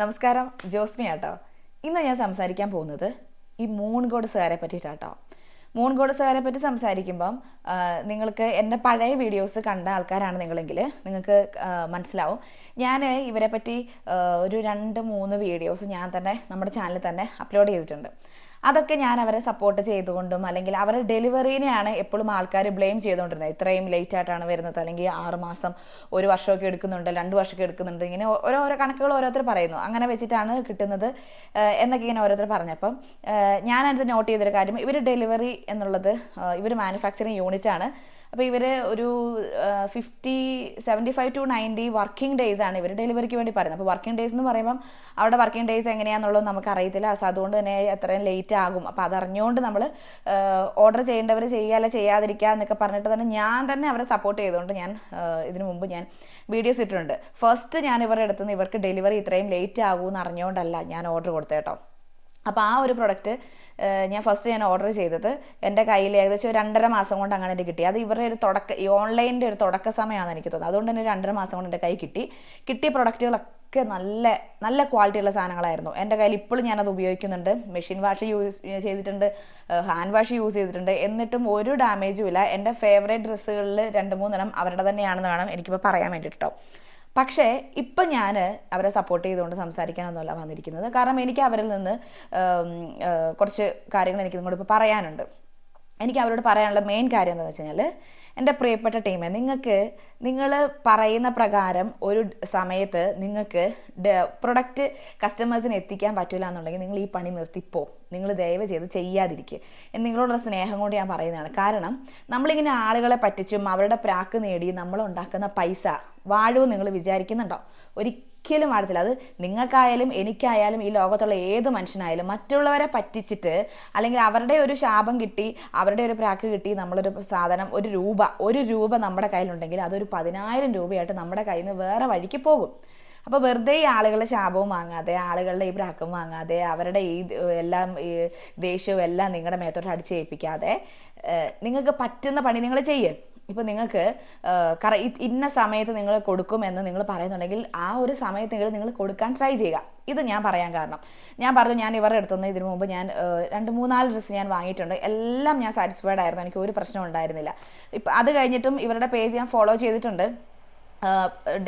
നമസ്കാരം ജോസ്മി ആട്ടോ ഇന്ന് ഞാൻ സംസാരിക്കാൻ പോകുന്നത് ഈ മൂൺ ഗോഡ്സുകാരെ പറ്റിയിട്ടാട്ടോ. മൂൺ ഗോഡ്സുകാരെ പറ്റി സംസാരിക്കുമ്പം നിങ്ങൾക്ക് എന്റെ പഴയ വീഡിയോസ് കണ്ട ആൾക്കാരാണ് നിങ്ങളെങ്കിൽ നിങ്ങൾക്ക് മനസ്സിലാവും. ഞാൻ ഇവരെ പറ്റി ഒരു രണ്ട് മൂന്ന് വീഡിയോസ് ഞാൻ തന്നെ നമ്മുടെ ചാനലിൽ തന്നെ അപ്ലോഡ് ചെയ്തിട്ടുണ്ട്. അതൊക്കെ ഞാൻ അവരെ സപ്പോർട്ട് ചെയ്തുകൊണ്ടും അല്ലെങ്കിൽ അവരുടെ ഡെലിവറീനെയാണ് എപ്പോഴും ആൾക്കാർ ബ്ലെയിം ചെയ്തുകൊണ്ടിരുന്നത്. ഇത്രയും ലേറ്റ് ആയിട്ടാണ് വരുന്നത്. അല്ലെങ്കിൽ ആറ് മാസം ഒരു വർഷമൊക്കെ എടുക്കുന്നുണ്ട് രണ്ട് വർഷമൊക്കെ എടുക്കുന്നുണ്ട്. ഇങ്ങനെ ഓരോരോ കണക്കുകൾ ഓരോരുത്തർ പറയുന്നു. അങ്ങനെ വെച്ചിട്ടാണ് കിട്ടുന്നത് എന്നൊക്കെ ഇങ്ങനെ ഓരോരുത്തർ പറഞ്ഞപ്പം ഞാനത് നോട്ട് ചെയ്തൊരു കാര്യം. ഇവർ ഡെലിവറി എന്നുള്ളത് ഇവർ മാനുഫാക്ചറിങ് യൂണിറ്റ് ആണ്. അപ്പോൾ ഇവർ ഒരു fifty seventy five to ninety working days ആണ് ഇവർ ഡെലിവറിക്ക് വേണ്ടി പറയുന്നത്. അപ്പോൾ വർക്കിംഗ് ഡേയ്സ് എന്ന് പറയുമ്പം അവിടെ വർക്കിംഗ് ഡേയ്സ് എങ്ങനെയാണെന്നുള്ളത് നമുക്ക് അറിയത്തില്ല സോ അതുകൊണ്ട് തന്നെ എത്രയും ലേറ്റ് ആകും. അപ്പോൾ അതറിഞ്ഞുകൊണ്ട് നമ്മൾ ഓർഡർ ചെയ്യേണ്ടവർ ചെയ്യാല്ല ചെയ്യാതിരിക്കുക എന്നൊക്കെ പറഞ്ഞിട്ട് തന്നെ ഞാൻ തന്നെ അവരെ സപ്പോർട്ട് ചെയ്തുകൊണ്ട് ഞാൻ ഇതിനു മുമ്പ് ഞാൻ വീഡിയോസ് ഇട്ടിട്ടുണ്ട്. ഫസ്റ്റ് ഞാൻ ഇവരുടെ അടുത്ത് നിന്ന് ഇവർക്ക് ഡെലിവറി ഇത്രയും ലേറ്റ് ആകുമെന്ന് അറിഞ്ഞുകൊണ്ടല്ല ഞാൻ ഓർഡർ കൊടുത്തത് കേട്ടോ. അപ്പോൾ ആ ഒരു പ്രൊഡക്റ്റ് ഞാൻ ഫസ്റ്റ് ഞാൻ ഓർഡർ ചെയ്തത്. എന്റെ കയ്യിൽ ഏകദേശം രണ്ടര മാസം കൊണ്ട് അങ്ങനെ എനിക്ക് കിട്ടി. അത് ഇവരുടെ ഒരു തുടക്ക ഈ ഓൺലൈനിന്റെ ഒരു തുടക്ക സമയമാണെന്ന് എനിക്ക് തോന്നുന്നത് അതുകൊണ്ട് തന്നെ രണ്ടര മാസം കൊണ്ട് എന്റെ കൈ കിട്ടി. കിട്ടിയ പ്രൊഡക്റ്റുകളൊക്കെ നല്ല നല്ല ക്വാളിറ്റിയുള്ള സാധനങ്ങളായിരുന്നു. എന്റെ കയ്യിൽ ഇപ്പോഴും ഞാനത് ഉപയോഗിക്കുന്നുണ്ട്. മെഷീൻ വാഷ് യൂസ് ചെയ്തിട്ടുണ്ട്. ഹാൻഡ് വാഷ് യൂസ് ചെയ്തിട്ടുണ്ട്. എന്നിട്ടും ഒരു ഡാമേജും ഇല്ല. എന്റെ ഫേവറേറ്റ് ഡ്രസ്സുകളിൽ രണ്ട് മൂന്നെണ്ണം അവരുടെ തന്നെയാണെന്ന് വേണം എനിക്കിപ്പോൾ പറയാൻ വേണ്ടിയിട്ട്. പക്ഷേ ഇപ്പം ഞാൻ അവരെ സപ്പോർട്ട് ചെയ്തുകൊണ്ട് സംസാരിക്കാനൊന്നുമല്ല വന്നിരിക്കുന്നത്. കാരണം എനിക്ക് അവരിൽ നിന്ന് കുറച്ച് കാര്യങ്ങൾ എനിക്ക് നിങ്ങളോട് ഇപ്പോൾ പറയാനുണ്ട്. എനിക്ക് അവരോട് പറയാനുള്ള മെയിൻ കാര്യം എന്താണെന്ന് വെച്ച് കഴിഞ്ഞാൽ എന്റെ പ്രിയപ്പെട്ട ടീമെ നിങ്ങൾക്ക് നിങ്ങൾ പറയുന്ന പ്രകാരം ഒരു സമയത്ത് നിങ്ങൾക്ക് പ്രൊഡക്റ്റ് കസ്റ്റമേഴ്സിന് എത്തിക്കാൻ പറ്റില്ല എന്നുണ്ടെങ്കിൽ നിങ്ങൾ ഈ പണി നിർത്തിപ്പോ. നിങ്ങൾ ദയവ് ചെയ്ത് ചെയ്യാതിരിക്കുക നിങ്ങളോടുള്ള സ്നേഹം കൊണ്ട് ഞാൻ പറയുന്നതാണ്. കാരണം നമ്മളിങ്ങനെ ആളുകളെ പറ്റിച്ചും അവരുടെ പ്രാക്ക് നേടി നമ്മൾ ഉണ്ടാക്കുന്ന പൈസ വാഴവും നിങ്ങൾ വിചാരിക്കുന്നുണ്ടോ? ഒരിക്കലും വാഴത്തില്ല അത് നിങ്ങൾക്കായാലും എനിക്കായാലും ഈ ലോകത്തുള്ള ഏത് മനുഷ്യനായാലും മറ്റുള്ളവരെ പറ്റിച്ചിട്ട് അല്ലെങ്കിൽ അവരുടെ ഒരു ശാപം കിട്ടി അവരുടെ ഒരു പ്രാക്ക് കിട്ടി നമ്മളൊരു സാധനം ഒരു രൂപ ഒരു രൂപ നമ്മുടെ കയ്യിലുണ്ടെങ്കിൽ അതൊരു പതിനായിരം രൂപയായിട്ട് നമ്മുടെ കയ്യിൽ നിന്ന് വേറെ വഴിക്ക് പോകും. അപ്പോൾ വെറുതെ ഈ ആളുകളുടെ ശാപവും വാങ്ങാതെ ആളുകളുടെ ഈ പ്രാക്കും വാങ്ങാതെ അവരുടെ ഈ എല്ലാം ഈ ദേഷ്യവും എല്ലാം നിങ്ങളുടെ മേത്തോട്ട് അടിച്ചേൽപ്പിക്കാതെ നിങ്ങൾക്ക് പറ്റുന്ന പണി നിങ്ങൾ ചെയ്യേ. ഇപ്പം നിങ്ങൾക്ക് കറ ഇന്ന സമയത്ത് നിങ്ങൾ കൊടുക്കുമെന്ന് നിങ്ങൾ പറയുന്നുണ്ടെങ്കിൽ ആ ഒരു സമയത്തെങ്കിലും നിങ്ങൾ കൊടുക്കാൻ ട്രൈ ചെയ്യുക. ഇത് ഞാൻ പറയാൻ കാരണം. ഞാൻ പറഞ്ഞു ഞാൻ ഇവരുടെ അടുത്തുനിന്ന് ഇതിനു മുമ്പ് ഞാൻ രണ്ട് മൂന്നാൽ ഡ്രസ്സ് ഞാൻ വാങ്ങിയിട്ടുണ്ട്. എല്ലാം ഞാൻ സാറ്റിസ്ഫൈഡ് ആയിരുന്നു. എനിക്ക് ഒരു പ്രശ്നം ഉണ്ടായിരുന്നില്ല. ഇപ്പം അത് കഴിഞ്ഞിട്ടും ഇവരുടെ പേജ് ഞാൻ ഫോളോ ചെയ്തിട്ടുണ്ട്.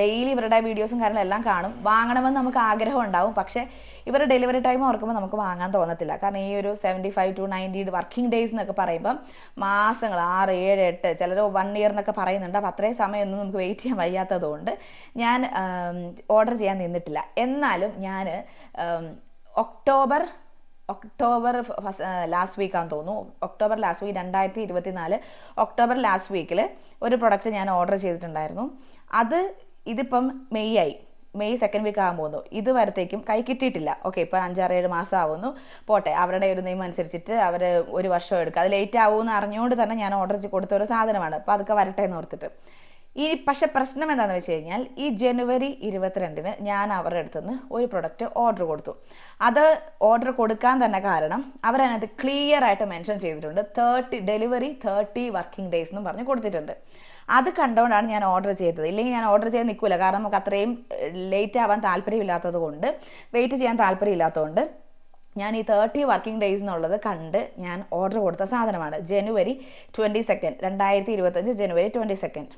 ഡെയിലി ഇവരുടെ വീഡിയോസും കാര്യങ്ങളും എല്ലാം കാണും. വാങ്ങണമെന്ന് നമുക്ക് ആഗ്രഹം ഉണ്ടാവും. പക്ഷേ ഇവരുടെ ഡെലിവറി ടൈം ഓർക്കുമ്പോൾ നമുക്ക് വാങ്ങാൻ തോന്നത്തില്ല. കാരണം ഈ ഒരു seventy five to ninety working days എന്നൊക്കെ പറയുമ്പം മാസങ്ങൾ ആറ് ഏഴ് എട്ട് ചിലർ വൺ ഇയർ എന്നൊക്കെ പറയുന്നുണ്ട്. അപ്പോൾ അത്രയും സമയമൊന്നും നമുക്ക് വെയിറ്റ് ചെയ്യാൻ വയ്യാത്തതുകൊണ്ട് ഞാൻ ഓർഡർ ചെയ്യാൻ നിന്നിട്ടില്ല. എന്നാലും ഞാൻ ഒക്ടോബർ ഒക്ടോബർ ലാസ്റ്റ് വീക്കാന്ന് തോന്നുന്നു. ഒക്ടോബർ ലാസ്റ്റ് വീക്ക് രണ്ടായിരത്തി ഇരുപത്തി നാല് ഒക്ടോബർ ലാസ്റ്റ് വീക്കിൽ ഒരു പ്രൊഡക്റ്റ് ഞാൻ ഓർഡർ ചെയ്തിട്ടുണ്ടായിരുന്നു. അത് ഇതിപ്പം മെയ് ആയി. മെയ് സെക്കൻഡ് വീക്ക് ആകാൻ പോകുന്നു. ഇത് വരത്തേക്കും കൈ കിട്ടിയിട്ടില്ല. ഓക്കെ ഇപ്പം അഞ്ചാറ് ഏഴ് മാസം ആവുന്നു പോട്ടെ അവരുടെ ഒരു നിയമം അനുസരിച്ചിട്ട് അവർ ഒരു വർഷം എടുക്കും. അത് ലേറ്റ് ആവുമെന്ന് അറിഞ്ഞുകൊണ്ട് തന്നെ ഞാൻ ഓർഡർ ചെയ്ത് കൊടുത്ത ഒരു സാധനമാണ്. അപ്പോൾ അതൊക്കെ വരട്ടെ എന്ന് ഓർത്തിട്ട്. ഈ പക്ഷെ പ്രശ്നം എന്താണെന്ന് വെച്ച് കഴിഞ്ഞാൽ ഈ ജനുവരി ഇരുപത്തിരണ്ടിന് ഞാൻ അവരുടെ അടുത്തുനിന്ന് ഒരു പ്രൊഡക്റ്റ് ഓർഡർ കൊടുത്തു. അത് ഓർഡർ കൊടുക്കാൻ തന്നെ കാരണം അവരതിനകത്ത് ക്ലിയർ ആയിട്ട് മെൻഷൻ ചെയ്തിട്ടുണ്ട്. Thirty delivery thirty working days എന്നും പറഞ്ഞ് കൊടുത്തിട്ടുണ്ട്. അത് കണ്ടുകൊണ്ടാണ് ഞാൻ ഓർഡർ ചെയ്തത്. ഇല്ലെങ്കിൽ ഞാൻ ഓർഡർ ചെയ്ത് നിൽക്കില്ല കാരണം നമുക്ക് അത്രയും ലേറ്റ് ആവാൻ താല്പര്യമില്ലാത്തത് കൊണ്ട് വെയിറ്റ് ചെയ്യാൻ താല്പര്യമില്ലാത്തതുകൊണ്ട് ഞാൻ ഈ തേർട്ടി വർക്കിംഗ് ഡേയ്സ് എന്നുള്ളത് കണ്ട് ഞാൻ ഓർഡർ കൊടുത്ത സാധനമാണ്. ജനുവരി ട്വന്റി സെക്കൻഡ് രണ്ടായിരത്തി ഇരുപത്തഞ്ച് January twenty second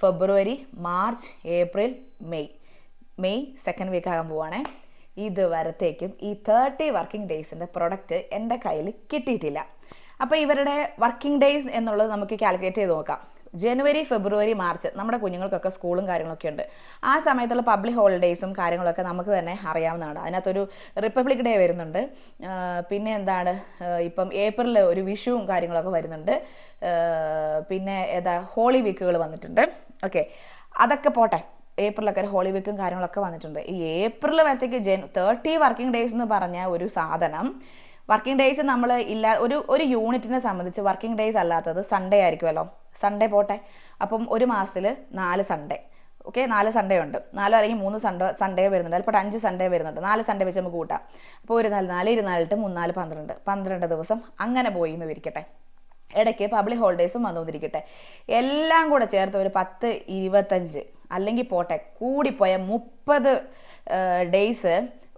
February March April May May second week ആകാൻ പോവാണേ. ഇത് വരത്തേക്കും ഈ തേർട്ടി വർക്കിംഗ് ഡേയ്സിന്റെ പ്രൊഡക്റ്റ് എന്റെ കയ്യിൽ കിട്ടിയിട്ടില്ല. അപ്പോൾ ഇവരുടെ വർക്കിംഗ് ഡേയ്സ് എന്നുള്ളത് നമുക്ക് കാൽക്കുലേറ്റ് ചെയ്ത് നോക്കാം. ജനുവരി ഫെബ്രുവരി മാർച്ച് നമ്മുടെ കുഞ്ഞുങ്ങൾക്കൊക്കെ സ്കൂളും കാര്യങ്ങളൊക്കെ ഉണ്ട്. ആ സമയത്തുള്ള പബ്ലിക് ഹോളിഡേയ്സും കാര്യങ്ങളൊക്കെ നമുക്ക് തന്നെ അറിയാവുന്നതാണ്. അതിനകത്തൊരു റിപ്പബ്ലിക് ഡേ വരുന്നുണ്ട്. പിന്നെ എന്താണ്? ഇപ്പം ഏപ്രിലിൽ ഒരു വിഷുവും കാര്യങ്ങളൊക്കെ വരുന്നുണ്ട്. പിന്നെ ഏതാ? ഹോളി വീക്കുകൾ വന്നിട്ടുണ്ട്. ഓക്കെ അതൊക്കെ പോട്ടെ. ഏപ്രിലൊക്കെ ഒരു ഹോളി വീക്കും കാര്യങ്ങളൊക്കെ വന്നിട്ടുണ്ട്. ഈ ഏപ്രിൽ വരത്തേക്ക് ജൻ തേർട്ടി വർക്കിംഗ് ഡേയ്സ് എന്ന് പറഞ്ഞ ഒരു സാധനം വർക്കിംഗ് ഡേയ്സ് നമ്മൾ ഇല്ല ഒരു ഒരു യൂണിറ്റിനെ സംബന്ധിച്ച് വർക്കിംഗ് ഡേയ്സ് അല്ലാത്തത് സൺഡേ ആയിരിക്കുമല്ലോ. സൺഡേ പോട്ടെ. അപ്പം ഒരു മാസത്തിൽ നാല് സൺഡേ ഓക്കെ നാല് സൺഡേ ഉണ്ട്. നാലോ അല്ലെങ്കിൽ മൂന്ന് സൺഡേ സൺഡേ വരുന്നുണ്ട്. ചിലപ്പോൾ അഞ്ച് സൺഡേ വരുന്നുണ്ട്. നാല് സൺഡേ വെച്ച് നമുക്ക് കൂട്ടാം. അപ്പോൾ ഒരു നാല് നാല് ഇരുന്നാലിട്ട് മൂന്നാൽ പന്ത്രണ്ട്. പന്ത്രണ്ട് ദിവസം അങ്ങനെ പോയി എന്ന് വിരിക്കട്ടെ. ഇടയ്ക്ക് പബ്ലിക് ഹോളിഡേയ്സും വന്നുകൊണ്ടിരിക്കട്ടെ. എല്ലാം കൂടെ ചേർത്ത് ഒരു പത്ത് ഇരുപത്തഞ്ച് അല്ലെങ്കിൽ പോട്ടെ കൂടിപ്പോയ മുപ്പത് ഡേയ്സ്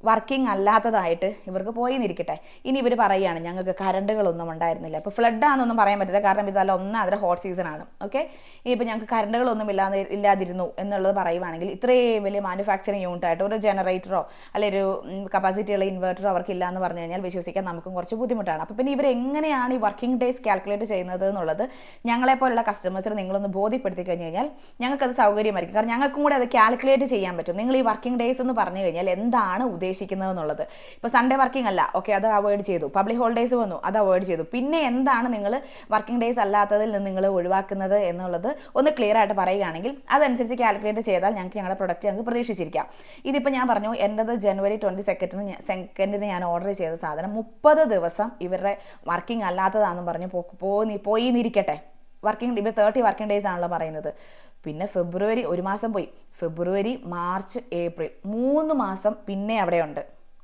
വർക്കിംഗ് അല്ലാത്തതായിട്ട് ഇവർക്ക് പോയി നിരിക്കട്ടെ ഇനി ഇവർ പറയുകയാണ് ഞങ്ങൾക്ക് കറണ്ടുകളൊന്നും ഉണ്ടായിരുന്നില്ല. ഇപ്പോൾ ഫ്ലഡാണെന്നൊന്നും പറയാൻ പറ്റില്ല. കാരണം ഇതല്ല ഒന്നാതിര ഹോട്ട് സീസൺ ആണ്. ഓക്കെ ഇനിയിപ്പോൾ ഞങ്ങൾക്ക് കറണ്ടുകളൊന്നും ഇല്ലാതെ ഇല്ലാതിരുന്നു എന്നുള്ളത് പറയുവാണെങ്കിൽ ഇത്രയും വലിയ മാനുഫാക്ചറിങ് യൂണിറ്റ് ആയിട്ട് ഒരു ജനറേറ്ററോ അല്ലെങ്കിൽ ഒരു കപ്പാസിറ്റിയുള്ള ഇൻവെർട്ടറോ അവർക്ക് ഇല്ല എന്ന് പറഞ്ഞു കഴിഞ്ഞാൽ വിശ്വസിക്കാൻ നമുക്കും കുറച്ച് ബുദ്ധിമുട്ടാണ്. അപ്പോൾ പിന്നെ ഇവർ എങ്ങനെയാണ് ഈ വർക്കിംഗ് ഡേയ്സ് കാൽക്കുലേറ്റ് ചെയ്യുന്നത് എന്നുള്ളത് ഞങ്ങളെപ്പോലുള്ള കസ്റ്റമേഴ്സിന് നിങ്ങളൊന്ന് ബോധ്യപ്പെടുത്തി കഴിഞ്ഞ് കഴിഞ്ഞാൽ ഞങ്ങൾക്കത് സൗകര്യമായിരിക്കും. കാരണം ഞങ്ങൾക്കും കൂടെ അത് കാൽക്കുലേറ്റ് ചെയ്യാൻ പറ്റും. നിങ്ങൾ ഈ വർക്കിംഗ് ഡേയ്സ് എന്ന് പറഞ്ഞു കഴിഞ്ഞാൽ എന്താണ് ഉദ്ദേശിക്കുന്നത് എന്നുള്ളത് ഇപ്പോൾ സൺഡേ വർക്കിംഗ് അല്ല. ഓക്കെ അത് അവോയ്ഡ് ചെയ്തു. പബ്ലിക് ഹോളിഡേയ്സ് വന്നു. അത് അവോയ്ഡ് ചെയ്തു. പിന്നെ എന്താണ് നിങ്ങൾ വർക്കിംഗ് ഡേയ്സ് അല്ലാത്തതിൽ നിന്ന് നിങ്ങൾ ഒഴിവാക്കുന്നത് എന്നുള്ളത് ഒന്ന് ക്ലിയർ ആയിട്ട് പറയുകയാണെങ്കിൽ അതനുസരിച്ച് കാൽക്കുലേറ്റ് ചെയ്താൽ ഞങ്ങൾക്ക് ഞങ്ങളുടെ പ്രൊഡക്റ്റ് ഞങ്ങൾക്ക് പ്രതീക്ഷിച്ചിരിക്കാം. ഇതിപ്പോൾ ഞാൻ പറഞ്ഞു എന്റെത് ജനുവരി ട്വന്റി സെക്കൻഡിന് സെക്കൻഡിന് ഞാൻ ഓർഡർ ചെയ്ത സാധനം മുപ്പത് ദിവസം ഇവരുടെ വർക്കിംഗ് അല്ലാത്തതാണെന്ന് പറഞ്ഞ് പോയി പോയി നിരിക്കട്ടെ വർക്കിംഗ് ഇവർ തേർട്ടി വർക്കിംഗ് ഡേയ്സ് ആണല്ലോ പറയുന്നത്. പിന്നെ ഫെബ്രുവരി ഒരു മാസം പോയി. ഫെബ്രുവരി മാർച്ച് ഏപ്രിൽ. മൂന്ന് മാസം പിന്നെ അവിടെയുണ്ട്.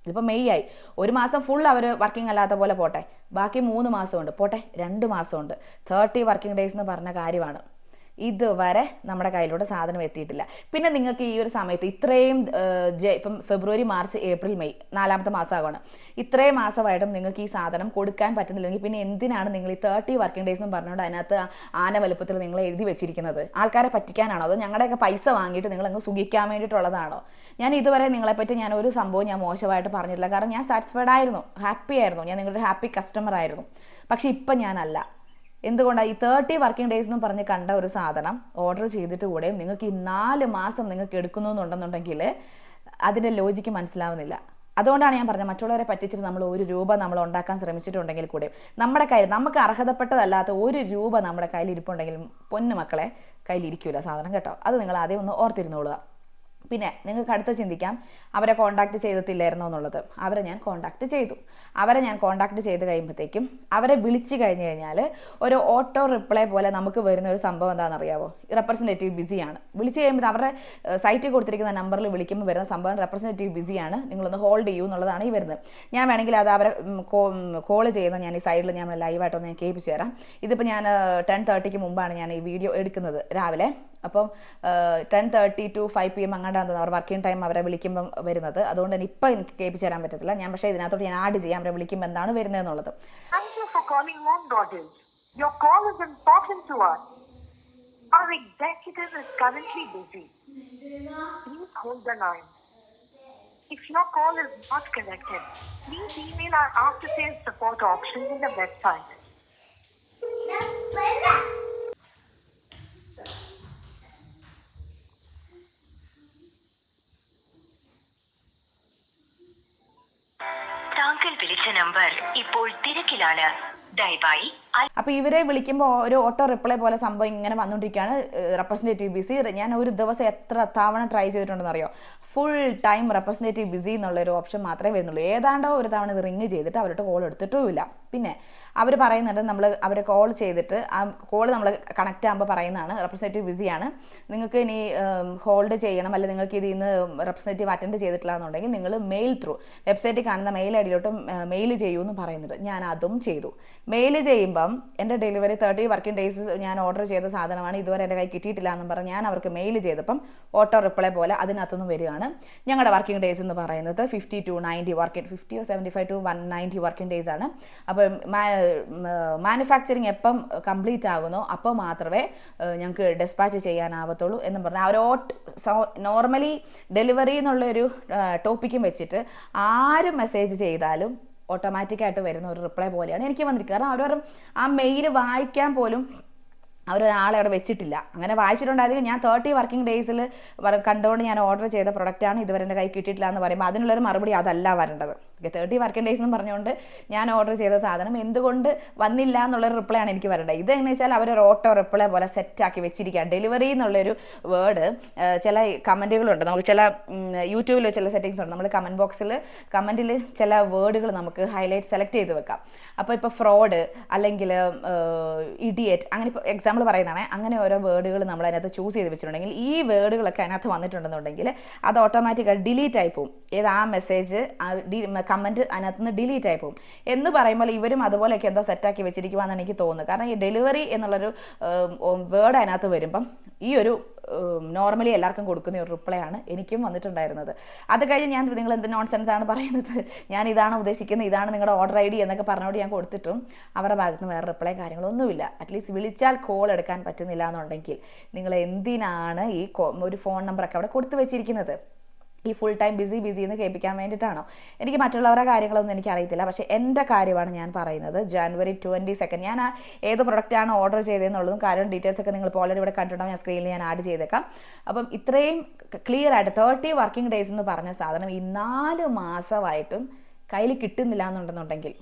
ഇതിപ്പോൾ മെയ് ആയി. ഒരു മാസം ഫുൾ അവർ വർക്കിംഗ് അല്ലാത്ത പോലെ പോട്ടെ. ബാക്കി മൂന്ന് മാസമുണ്ട്. പോട്ടെ രണ്ട് മാസമുണ്ട്. തേർട്ടി വർക്കിംഗ് ഡേയ്സ് എന്ന് പറഞ്ഞ കാര്യമാണ്. ഇതുവരെ നമ്മുടെ കയ്യിലൂടെ സാധനം എത്തിയിട്ടില്ല. പിന്നെ നിങ്ങൾക്ക് ഈ ഒരു സമയത്ത് ഇത്രയും ഇപ്പം ഫെബ്രുവരി മാർച്ച് ഏപ്രിൽ മെയ് നാലാമത്തെ മാസമാകണം. ഇത്രയും മാസമായിട്ടും നിങ്ങൾക്ക് ഈ സാധനം കൊടുക്കാൻ പറ്റുന്നില്ലെങ്കിൽ പിന്നെ എന്തിനാണ് നിങ്ങൾ ഈ തേർട്ടി വർക്കിംഗ് ഡേയ്സ് എന്ന് പറഞ്ഞുകൊണ്ട് അതിനകത്ത് ആന വലുപ്പത്തിൽ നിങ്ങൾ എഴുതി വെച്ചിരിക്കുന്നത്? ആൾക്കാരെ പറ്റിക്കാനാണോ? അതോ ഞങ്ങളുടെയൊക്കെ പൈസ വാങ്ങിയിട്ട് നിങ്ങൾ അങ്ങ് സുഖിക്കാൻ വേണ്ടിയിട്ടുള്ളതാണോ? ഞാൻ ഇതുവരെ നിങ്ങളെപ്പറ്റി ഞാൻ ഒരു സംഭവം ഞാൻ മോശമായിട്ട് പറഞ്ഞിട്ടില്ല. കാരണം ഞാൻ സാറ്റിസ്ഫൈഡ് ആയിരുന്നു ഹാപ്പി ആയിരുന്നു. ഞാൻ നിങ്ങളുടെ ഹാപ്പി കസ്റ്റമർ ആയിരുന്നു. പക്ഷേ ഇപ്പം ഞാനല്ല. എന്തുകൊണ്ടാണ് ഈ തേർട്ടി വർക്കിംഗ് ഡേയ്സ് എന്ന് പറഞ്ഞ് കണ്ട ഒരു സാധനം ഓർഡർ ചെയ്തിട്ട് കൂടെയും നിങ്ങൾക്ക് ഈ നാല് മാസം നിങ്ങൾക്ക് എടുക്കുന്നു എന്നുണ്ടെന്നുണ്ടെങ്കിൽ അതിന്റെ ലോജിക്ക് മനസ്സിലാവുന്നില്ല. അതുകൊണ്ടാണ് ഞാൻ പറഞ്ഞത് മറ്റുള്ളവരെ പറ്റിച്ചിട്ട് നമ്മൾ ഒരു രൂപ നമ്മൾ ഉണ്ടാക്കാൻ ശ്രമിച്ചിട്ടുണ്ടെങ്കിൽ കൂടെ നമ്മുടെ കയ്യിൽ നമുക്ക് അർഹതപ്പെട്ടതല്ലാത്ത ഒരു രൂപ നമ്മുടെ കയ്യിൽ ഇരിപ്പുണ്ടെങ്കിലും പൊന്നു മക്കളെ കയ്യിൽ ഇരിക്കൂല സാധനം കേട്ടോ. അത് നിങ്ങൾ ആദ്യം ഒന്ന് ഓർത്തിരുന്നോളുക. പിന്നെ നിങ്ങൾക്ക് അടുത്ത ചിന്തിക്കാം അവരെ കോണ്ടാക്ട് ചെയ്തിട്ടില്ലായിരുന്നോ എന്നുള്ളത്. അവരെ ഞാൻ കോണ്ടാക്ട് ചെയ്തു. അവരെ ഞാൻ കോണ്ടാക്ട് ചെയ്ത് കഴിയുമ്പോഴത്തേക്കും അവരെ വിളിച്ചു കഴിഞ്ഞ് കഴിഞ്ഞാൽ ഒരു ഓട്ടോ റിപ്ലൈ പോലെ നമുക്ക് വരുന്ന ഒരു സംഭവം എന്താണെന്ന് അറിയാവോ റെപ്രസെന്റേറ്റീവ് ബിസിയാണ് വിളിച്ചു കഴിയുമ്പോൾ അവരുടെ സൈറ്റിൽ കൊടുത്തിരിക്കുന്ന നമ്പറിൽ വിളിക്കുമ്പോൾ വരുന്ന സംഭവം റെപ്രസെന്റേറ്റീവ് ബിസിയാണ് നിങ്ങളൊന്ന് ഹോൾഡ് ചെയ്യൂ എന്നുള്ളതാണ് ഈ വരുന്നത്. ഞാൻ വേണമെങ്കിൽ അത് അവരെ കോൾ ചെയ്യുന്ന ഞാൻ ഈ സൈഡിൽ ഞാൻ ലൈവായിട്ടൊന്ന് ഞാൻ കേൾപ്പിച്ചു തരാം. ഇതിപ്പോൾ ഞാൻ ടെൻ തേർട്ടിക്ക് മുമ്പാണ് ഞാൻ ഈ വീഡിയോ എടുക്കുന്നത് രാവിലെ. അപ്പം ten thirty to five P M അങ്ങോട്ടാണ് അവർ വർക്കിംഗ് ടൈം അവരെ വിളിക്കുമ്പം വരുന്നത് അതുകൊണ്ട് തന്നെ ഇപ്പം എനിക്ക് കേൾപ്പിച്ച് തരാൻ പറ്റത്തില്ല ഞാൻ പക്ഷേ ഇതിനകത്തോട്ട് ഞാൻ ആഡ് ചെയ്യാം അവരെ വിളിക്കുമ്പോൾ എന്താണ് വരുന്നത് എന്നുള്ളത് Thank you for calling Home Dodgers. Your call is important to us. Our executive is currently busy. Please hold the line. If your call is not connected, please email our after sales support option in the website. താങ്കൾ വിളിച്ച number ഇപ്പോൾ തിരക്കിലാണ്. ദയവായി അപ്പൊ ഇവരെ വിളിക്കുമ്പോൾ ഒരു auto reply പോലെ സംഭവം ഇങ്ങനെ വന്നുകൊണ്ടിരിക്കുകയാണ് റെപ്രസെന്റേറ്റീവ് ബിസി ഞാൻ ഒരു ദിവസം എത്ര തവണ ട്രൈ ചെയ്തിട്ടുണ്ടെന്ന് അറിയോ ഫുൾ ടൈം റെപ്രസെന്റേറ്റീവ് ബിസി എന്നുള്ള ഒരു ഓപ്ഷൻ മാത്രമേ വരുന്നുള്ളൂ. ഏതാണ്ടോ ഒരു തവണ ഇത് റിങ് ചെയ്തിട്ട് അവരുടെ കോൾ എടുത്തിട്ടുമില്ല. പിന്നെ അവർ പറയുന്നുണ്ട് നമ്മൾ അവർ കോൾ ചെയ്തിട്ട് ആ കോൾ നമ്മൾ കണക്റ്റ് ആകുമ്പോൾ പറയുന്നതാണ് റെപ്രസെന്റേറ്റീവ് ബിസിയാണ് നിങ്ങൾക്ക് ഇനി ഹോൾഡ് ചെയ്യണം അല്ലെങ്കിൽ നിങ്ങൾക്ക് ഇതിൽ നിന്ന് റെപ്രസെന്റേറ്റീവ് അറ്റൻഡ് ചെയ്തിട്ടില്ല എന്നുണ്ടെങ്കിൽ നിങ്ങൾ മെയിൽ ത്രൂ വെബ്സൈറ്റിൽ കാണുന്ന മെയിൽ ഐ ഡിയിലോട്ട് മെയിൽ ചെയ്യൂ എന്ന് പറയുന്നുണ്ട്. ഞാൻ അതും ചെയ്തു. മെയിൽ ചെയ്യുമ്പം എന്റെ ഡെലിവറി തേർട്ടി വർക്കിംഗ് ഡേയ്സ് ഞാൻ ഓർഡർ ചെയ്ത സാധനമാണ്. ഇതുവരെ എന്റെ കൈ കിട്ടിയിട്ടില്ല എന്നും പറഞ്ഞ് ഞാൻ അവർക്ക് മെയിൽ ചെയ്തപ്പം ഓട്ടോ റിപ്ലൈ പോലെ അതിനകത്തുനിന്ന് വരികയാണ്. ഞങ്ങളുടെ വർക്കിംഗ് ഡേയ്സ് എന്ന് പറയുന്നത് fifty to ninety working fifty seventy five to one ninety working days ആണ്. അപ്പം മാനുഫാക്ചറിങ് എപ്പം കംപ്ലീറ്റ് ആകുന്നോ അപ്പോൾ മാത്രമേ ഞങ്ങൾക്ക് ഡെസ്പാച്ച് ചെയ്യാനാവത്തുള്ളൂ എന്നും പറഞ്ഞാൽ ഒരു നോർമലി ഡെലിവറി എന്നുള്ളൊരു ടോപ്പിക്കും വെച്ചിട്ട് ആരും മെസ്സേജ് ചെയ്താലും ഓട്ടോമാറ്റിക്കായിട്ട് വരുന്ന ഒരു റിപ്ലൈ പോലെയാണ് എനിക്ക് വന്നിരിക്കുന്നത്. കാരണം അവരോരും ആ മെയിൽ വായിക്കാൻ പോലും അവരൊരാളെ അവിടെ വെച്ചിട്ടില്ല. അങ്ങനെ വായിച്ചിട്ടുണ്ടായിരുന്നെങ്കിൽ ഞാൻ തേർട്ടി വർക്കിംഗ് ഡേയ്സിൽ കണ്ടുകൊണ്ട് ഞാൻ ഓർഡർ ചെയ്ത പ്രൊഡക്റ്റാണ് ഇതുവരെ എന്റെ കൈ കിട്ടിയിട്ടില്ല എന്ന് പറയുമ്പോൾ അതിനുള്ളൊരു മറുപടി അതല്ല വരേണ്ടത്. തേർട്ടി വർക്കിംഗ് ഡേയ്സ് എന്ന് പറഞ്ഞുകൊണ്ട് ഞാൻ ഓർഡർ ചെയ്ത സാധനം എന്തുകൊണ്ട് വന്നില്ല എന്നുള്ള റിപ്ലൈ ആണ് എനിക്ക് വരേണ്ടത്. ഇതെന്ന് വെച്ചാൽ അവരൊരു ഓട്ടോ റിപ്ലൈ പോലെ സെറ്റാക്കി വെച്ചിരിക്കുകയാണ്. ഡെലിവറി എന്നുള്ളൊരു വേർഡ് ചില കമന്റുകളുണ്ട് നമുക്ക് ചില യൂട്യൂബിൽ ചില സെറ്റിങ്സ് ഉണ്ട്. നമ്മൾ കമന്റ് ബോക്സിൽ കമന്റിൽ ചില വേർഡുകൾ നമുക്ക് ഹൈലൈറ്റ് സെലക്ട് ചെയ്ത് വെക്കാം. അപ്പോൾ ഇപ്പോൾ ഫ്രോഡ് അല്ലെങ്കിൽ ഇഡിയറ്റ് അങ്ങനെ ഇപ്പോൾ എക്സാമ്പിൾ പറയുന്നതാണ്. അങ്ങനെ ഓരോ വേർഡുകൾ നമ്മൾ അതിനകത്ത് ചൂസ് ചെയ്ത് വെച്ചിട്ടുണ്ടെങ്കിൽ ഈ വേർഡുകളൊക്കെ അതിനകത്ത് വന്നിട്ടുണ്ടെന്നുണ്ടെങ്കിൽ അത് ഓട്ടോമാറ്റിക്കായി ഡിലീറ്റ് ആയി പോകും ഏത് ആ മെസ്സേജ് കമന്റ് അതിനകത്ത് നിന്ന് ഡിലീറ്റ് ആയി പോകും. എന്ന് പറയുമ്പോൾ ഇവരും അതുപോലെയൊക്കെ എന്തോ സെറ്റാക്കി വെച്ചിരിക്കുവാന്നാണ് എനിക്ക് തോന്നുന്നത്. കാരണം ഈ ഡെലിവറി എന്നുള്ളൊരു വേർഡ് അതിനകത്ത് വരുമ്പം ഈ ഒരു നോർമലി എല്ലാവർക്കും കൊടുക്കുന്ന ഒരു റിപ്ലൈ ആണ് എനിക്കും വന്നിട്ടുണ്ടായിരുന്നത്. അത് കഴിഞ്ഞ് ഞാൻ നിങ്ങൾ എന്ത് നോൺസെൻസ് ആണ് പറയുന്നത്? ഞാൻ ഇതാണ് ഉദ്ദേശിക്കുന്നത് ഇതാണ് നിങ്ങളുടെ ഓർഡർ ഐ ഡി എന്നൊക്കെ പറഞ്ഞോട് ഞാൻ കൊടുത്തിട്ടും അവരുടെ ഭാഗത്ത് നിന്ന് വേറെ റിപ്ലൈ കാര്യങ്ങളൊന്നുമില്ല. അറ്റ്ലീസ്റ്റ് വിളിച്ചാൽ കോൾ എടുക്കാൻ പറ്റുന്നില്ല എന്നുണ്ടെങ്കിൽ നിങ്ങൾ എന്തിനാണ് ഈ ഒരു ഫോൺ നമ്പറൊക്കെ അവിടെ കൊടുത്തു വെച്ചിരിക്കുന്നത്? ഈ ഫുൾ ടൈം ബിസി ബിസി എന്ന് കേൾപ്പിക്കാൻ വേണ്ടിയിട്ടാണോ? എനിക്ക് മറ്റുള്ളവരുടെ കാര്യങ്ങളൊന്നും എനിക്ക് അറിയത്തില്ല. പക്ഷേ എന്റെ കാര്യമാണ് ഞാൻ പറയുന്നത്. ജാനുവരി ട്വന്റി സെക്കൻഡ് ഞാൻ ആ ഏത് പ്രൊഡക്റ്റാണ് ഓർഡർ ചെയ്തതെന്നുള്ളതും കാര്യം ഡീറ്റെയിൽസ് ഒക്കെ നിങ്ങൾ ഓൾറെഡി ഇവിടെ കണ്ടിട്ടുണ്ടാവും. ഞാൻ സ്ക്രീനിൽ ഞാൻ ആഡ് ചെയ്തേക്കാം. അപ്പം ഇത്രയും ക്ലിയർ ആയിട്ട് തേർട്ടി വർക്കിംഗ് ഡേയ്സ് എന്ന് പറഞ്ഞ സാധനം ഈ നാല് മാസമായിട്ടും കയ്യിൽ കിട്ടുന്നില്ല എന്നുണ്ടെന്നുണ്ടെങ്കിൽ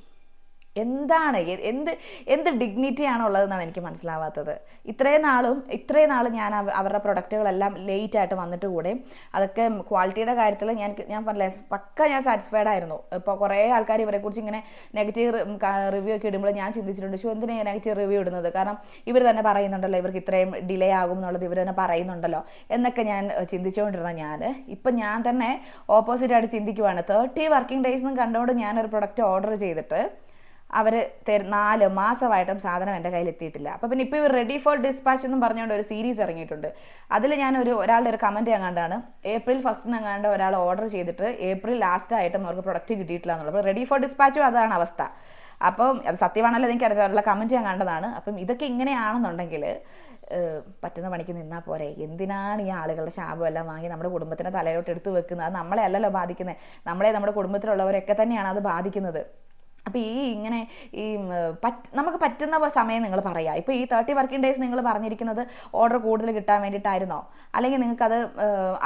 എന്താണ് എന്ത് എന്ത് ഡിഗ്നിറ്റി ആണ് ഉള്ളതെന്നാണ് എനിക്ക് മനസ്സിലാവാത്തത്. ഇത്രയും നാളും ഇത്രയും നാൾ ഞാൻ അവരുടെ പ്രൊഡക്റ്റുകളെല്ലാം ലേറ്റ് ആയിട്ട് വന്നിട്ട് കൂടെ അതൊക്കെ ക്വാളിറ്റിയുടെ കാര്യത്തിൽ ഞാൻ ഞാൻ പറഞ്ഞില്ലേ പക്ക ഞാൻ സാറ്റിസ്ഫൈഡ് ആയിരുന്നു. ഇപ്പോൾ കുറേ ആൾക്കാർ ഇവരെക്കുറിച്ച് ഇങ്ങനെ നെഗറ്റീവ് റിവ്യൂ ഒക്കെ ഇടുമ്പോൾ ഞാൻ ചിന്തിച്ചിട്ടുണ്ട് ഷോ എന്തിനാണ് നെഗറ്റീവ് റിവ്യൂ ഇടുന്നത്? കാരണം ഇവർ തന്നെ പറയുന്നുണ്ടല്ലോ ഇവർക്ക് ഇത്രയും ഡിലേ ആകും എന്നുള്ളത് ഇവർ തന്നെ പറയുന്നുണ്ടല്ലോ. എന്നൊക്കെ ഞാൻ ചിന്തിച്ചുകൊണ്ടിരുന്ന ഞാൻ ഇപ്പം ഞാൻ തന്നെ ഓപ്പോസിറ്റ് ആയിട്ട് ചിന്തിക്കുവാണ്. തേർട്ടി വർക്കിംഗ് ഡേയ്സ് എന്നും കണ്ടുകൊണ്ട് ഞാനൊരു പ്രൊഡക്റ്റ് ഓർഡർ ചെയ്തിട്ട് അവർ തരും നാല് മാസമായിട്ടും സാധനം എന്റെ കയ്യിൽ എത്തിയിട്ടില്ല. അപ്പോൾ പിന്നെ ഇപ്പോൾ ഇവർ റെഡി ഫോർ ഡിസ്പാച്ച് എന്നും പറഞ്ഞുകൊണ്ട് ഒരു സീരീസ് ഇറങ്ങിയിട്ടുണ്ട്. അതിൽ ഞാൻ ഒരു ഒരാളുടെ ഒരു കമന്റ് എങ്ങാണ്ടാണ് ഏപ്രിൽ ഫസ്റ്റിന് എങ്ങാണ്ട് ഒരാൾ ഓർഡർ ചെയ്തിട്ട് ഏപ്രിൽ ലാസ്റ്റ് ആയിട്ടും അവർക്ക് പ്രൊഡക്റ്റ് കിട്ടിയിട്ടില്ല എന്നുള്ളത്. അപ്പോൾ റെഡി ഫോർ ഡിസ്പാച്ചും അതാണ് അവസ്ഥ. അപ്പം അത് സത്യമാണല്ലോ എനിക്ക് അറിയാനുള്ള കമന്റ് ഞാൻ കണ്ടതാണ്. അപ്പം ഇതൊക്കെ ഇങ്ങനെയാണെന്നുണ്ടെങ്കിൽ പറ്റുന്ന പണിക്ക് നിന്നാൽ പോരെ. എന്തിനാണ് ഈ ആളുകളുടെ ശാപം എല്ലാം വാങ്ങി നമ്മുടെ കുടുംബത്തിന്റെ തലയിലോട്ട് എടുത്തു വെക്കുന്നത്? അത് നമ്മളെ അല്ലല്ലോ ബാധിക്കുന്നത് നമ്മളെ നമ്മുടെ കുടുംബത്തിലുള്ളവരൊക്കെ തന്നെയാണ് അത് ബാധിക്കുന്നത്. അപ്പോൾ ഈ ഇങ്ങനെ ഈ നമുക്ക് പറ്റുന്ന സമയം നിങ്ങൾ പറയാം. ഇപ്പോൾ ഈ തേർട്ടി വർക്കിംഗ് ഡേയ്സ് നിങ്ങൾ പറഞ്ഞിരിക്കുന്നത് ഓർഡർ കൂടുതൽ കിട്ടാൻ വേണ്ടിയിട്ടായിരുന്നോ? അല്ലെങ്കിൽ നിങ്ങൾക്കത് അത്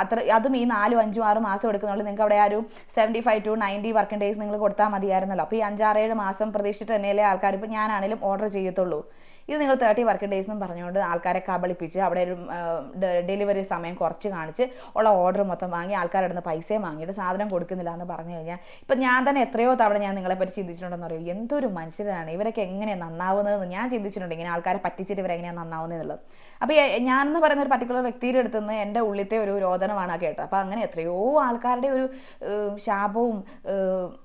അത്ര അതും ഈ നാലും അഞ്ചും ആറ് മാസം എടുക്കുന്നുള്ളൂ. നിങ്ങൾക്ക് അവിടെ ആ ഒരു seventy five to ninety working days നിങ്ങൾ കൊടുത്താൽ മതിയായിരുന്നല്ലോ. അപ്പോൾ ഈ അഞ്ചാറേഴ് മാസം പ്രതീക്ഷിച്ചിട്ട് തന്നെയല്ലേ ആൾക്കാർ ഇപ്പോൾ ഞാനാണെങ്കിലും ഓർഡർ ചെയ്യത്തുള്ളൂ. ഇത് നിങ്ങൾ തേർട്ടി വർക്കിംഗ് ഡേയ്സ് എന്ന് പറഞ്ഞുകൊണ്ട് ആൾക്കാരെ കബളിപ്പിച്ച് അവിടെ ഒരു ഡെലിവറി സമയം കുറച്ച് കാണിച്ച് ഉള്ള ഓർഡർ മൊത്തം വാങ്ങി ആൾക്കാരുടെ നിന്ന് പൈസയും വാങ്ങിയിട്ട് സാധനം കൊടുക്കുന്നില്ല എന്ന് പറഞ്ഞു കഴിഞ്ഞാൽ ഇപ്പം ഞാൻ തന്നെ എത്രയോ തവണ ഞാൻ നിങ്ങളെ പറ്റി ചിന്തിച്ചിട്ടുണ്ടെന്ന് പറയും. എന്തൊരു മനുഷ്യരാണ്. ഇവരൊക്കെ എങ്ങനെയാണ് നന്നാവുന്നതെന്ന് ഞാൻ ചിന്തിച്ചിട്ടുണ്ട്. ഇങ്ങനെ ആൾക്കാരെ പറ്റിച്ചിട്ട് ഇവരെങ്ങനെയാണ് നന്നാവുന്നതെന്നുള്ളത് അപ്പോൾ ഞാനെന്ന് പറയുന്ന ഒരു പർട്ടിക്കുലർ വ്യക്തിയുടെ അടുത്ത് നിന്ന് എന്റെ ഉള്ളിലത്തെ ഒരു രോദനമാണ് ആ കേട്ടത്. അപ്പോൾ അങ്ങനെ എത്രയോ ആൾക്കാരുടെ ഒരു ശാപവും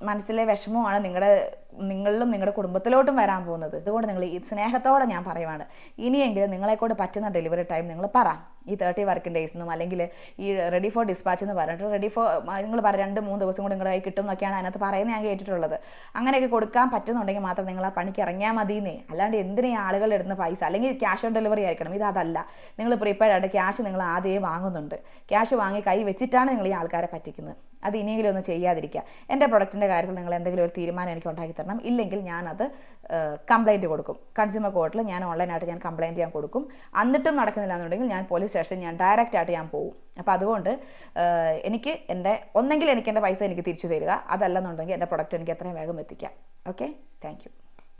മനസ്സിലെ വിഷമവുമാണ് നിങ്ങളുടെ നിങ്ങളിലും നിങ്ങളുടെ കുടുംബത്തിലോട്ടും വരാൻ പോകുന്നത്. അതുകൊണ്ട് നിങ്ങൾ ഈ സ്നേഹത്തോടെ ഞാൻ പറയുവാണ്. ഇനിയെങ്കിലും നിങ്ങളെക്കൊണ്ട് പറ്റുന്ന ഡെലിവറി ടൈം നിങ്ങൾ പറ. ഈ തേർട്ടി വർക്കിംഗ് ഡേയ്സ് എന്നും അല്ലെങ്കിൽ ഈ റെഡി ഫോർ ഡിസ്പാച്ച് എന്ന് പറഞ്ഞിട്ട് റെഡി ഫോർ നിങ്ങൾ പറ രണ്ട് മൂന്ന് ദിവസം കൂടി നിങ്ങളുടെ കൈ കിട്ടും എന്നൊക്കെയാണ് അതിനകത്ത് പറയുന്നത് ഞാൻ കേട്ടിട്ടുള്ളത്. അങ്ങനെയൊക്കെ കൊടുക്കാൻ പറ്റുന്നുണ്ടെങ്കിൽ മാത്രം നിങ്ങൾ ആ പണിക്ക് ഇറങ്ങിയാൽ മതിയെന്നേ. അല്ലാണ്ട് എന്തിനാ ഈ ആളുകൾ ഇടുന്ന പൈസ? അല്ലെങ്കിൽ ക്യാഷ് ഓൺ ഡെലിവറി ആയിരിക്കണം. ഇത് അതല്ല. നിങ്ങൾ പ്രീപെയ്ഡ് ആയിട്ട് ക്യാഷ് നിങ്ങൾ ആദ്യമേ വാങ്ങുന്നുണ്ട്. ക്യാഷ് വാങ്ങി കൈ വെച്ചിട്ടാണ് നിങ്ങൾ ഈ ആൾക്കാരെ പറ്റിക്കുന്നത്. അത് ഇനിയെങ്കിലും ഒന്ന് ചെയ്യാതിരിക്കുക. എന്റെ പ്രൊഡക്റ്റിന്റെ കാര്യത്തിൽ നിങ്ങൾ എന്തെങ്കിലും ഒരു തീരുമാനം എനിക്ക് ഉണ്ടാക്കി തരണം. ഇല്ലെങ്കിൽ ഞാനത് കംപ്ലൈന്റ് കൊടുക്കും. കൺസ്യൂമർ കോർട്ടിൽ ഞാൻ ഓൺലൈനായിട്ട് ഞാൻ കംപ്ലൈന്റ് ചെയ്യാൻ കൊടുക്കും. എന്നിട്ടും നടക്കുന്നില്ല എന്നുണ്ടെങ്കിൽ ഞാൻ പോലീസ് സ്റ്റേഷനിൽ ഞാൻ ഡയറക്റ്റ് ആയിട്ട് ഞാൻ പോകും അപ്പോൾ അതുകൊണ്ട് എനിക്ക് എന്റെ ഒന്നെങ്കിൽ എനിക്ക് എന്റെ പൈസ എനിക്ക് തിരിച്ചു തരിക. അതല്ലെന്നുണ്ടെങ്കിൽ എന്റെ പ്രൊഡക്റ്റ് എനിക്ക് എത്രയും വേഗം എത്തിക്കാം. Okay thank